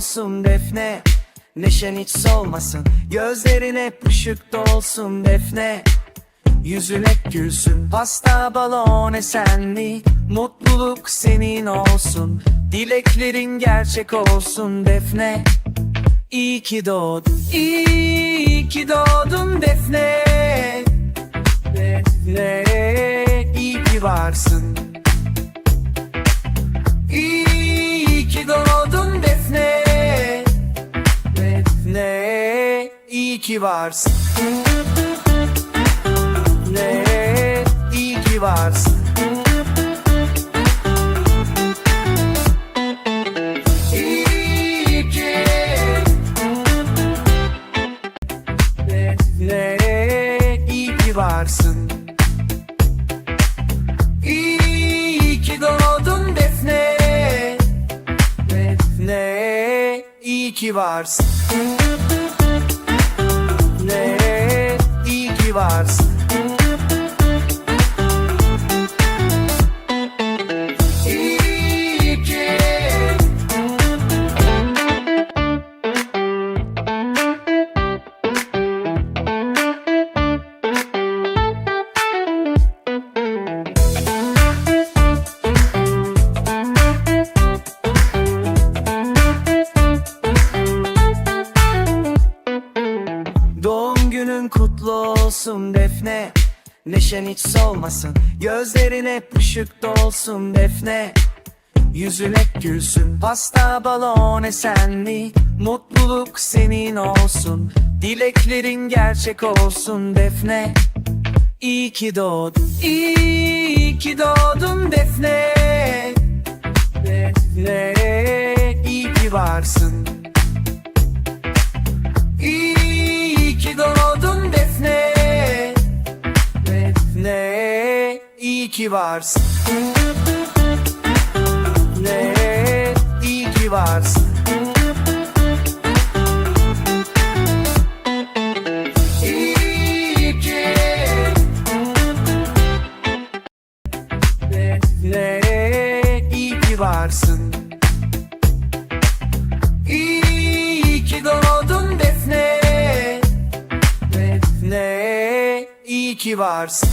olsun Defne. Neşen hiç solmasın. Gözlerin hep ışık dolsun Defne. Yüzün hep gülsün. Pasta balon esenlik Mutluluk senin olsun. Dileklerin gerçek olsun Defne. İyi ki doğdun. İyi ki doğdun Defne. Defne iyi ki varsın iyi ki varsın. Defne iyi ki varsın. İyi Defne iyi ki varsın. İyi doğdun Defne. Defne iyi ki varsın Doğum günün kutlu olsun Defne. Neşen hiç solmasın. Gözlerin hep ışık dolsun Defne. Yüzün hep gülsün. Pasta balon esenlik Mutluluk senin olsun. Dileklerin gerçek olsun Defne. İyi ki doğdun. İyi ki doğdun Defne. Defne iyi ki varsın ki varsın. Defne iyi ki varsın. İyi ki. Defne iyi ki varsın. İyi doğdun Defne. Defne iyi ki varsın